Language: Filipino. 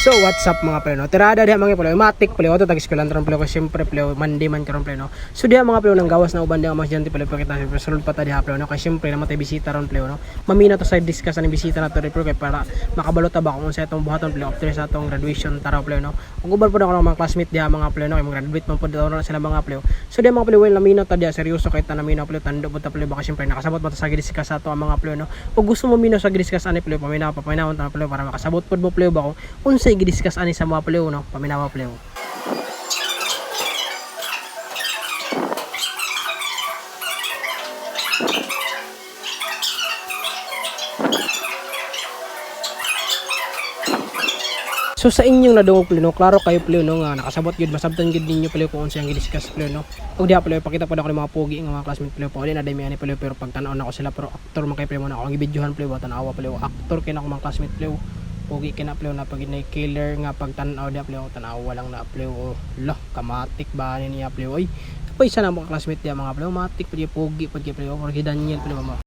So what's up mga pleno? Tirada diha mga pleno, matik pleno to tagis ko lang ron pleno syempre pleno mandi man karon pleno. So diha mga pleno nang gawas na uban diha mas janti pleno pakita syempre sulod pa ta diha pleno kay syempre namatay bisita ron pleno. Mamina to sa discuss ani bisita na to repro kay para makabalo ta ba kung sa itong buhaton pleno after sa atong graduation taraw pleno. Ug uban po na ako ng mga classmate diha mga pleno kay mga graduate man po daw na sila mga pleno. So diha mga pleno well namino ta diha seryoso kay ta namino pleno tando po ta pleno baka syempre nakasabot ba ta sa discuss ato ang mga pleno. Ug gusto mo mino sa discuss ani pleno paminaw pa paminaw ta pleno para makasabot pod mo pleno ba kung unsay gidiscuss ani sa mga pleo no? Paminawa pleo So sa inyong nadungog pleo no, klaro kayo pleo no? Nga nakasabot gyud masabtan gyud ninyo pleo kung unsay ang gidiscuss pleo no. Ug diha pleo pakita na ako ng mga pogi nga mga classmate pleo pa. Na dami ani pleo pero pag tan-aw na ako sila pero actor man kay pleo na ako. Ang ibidyohan pleo tan-awa pleo actor kay na ako mga classmate pleo pogi kina pleo na pag inay killer nga pag tan-aw dia pleo tan-awa lang na pleo lo kamatik ba ni pleo oy kapay isa na mga classmate dia mga pleo matik pud pogi pud kay pleo or Daniel pleo mo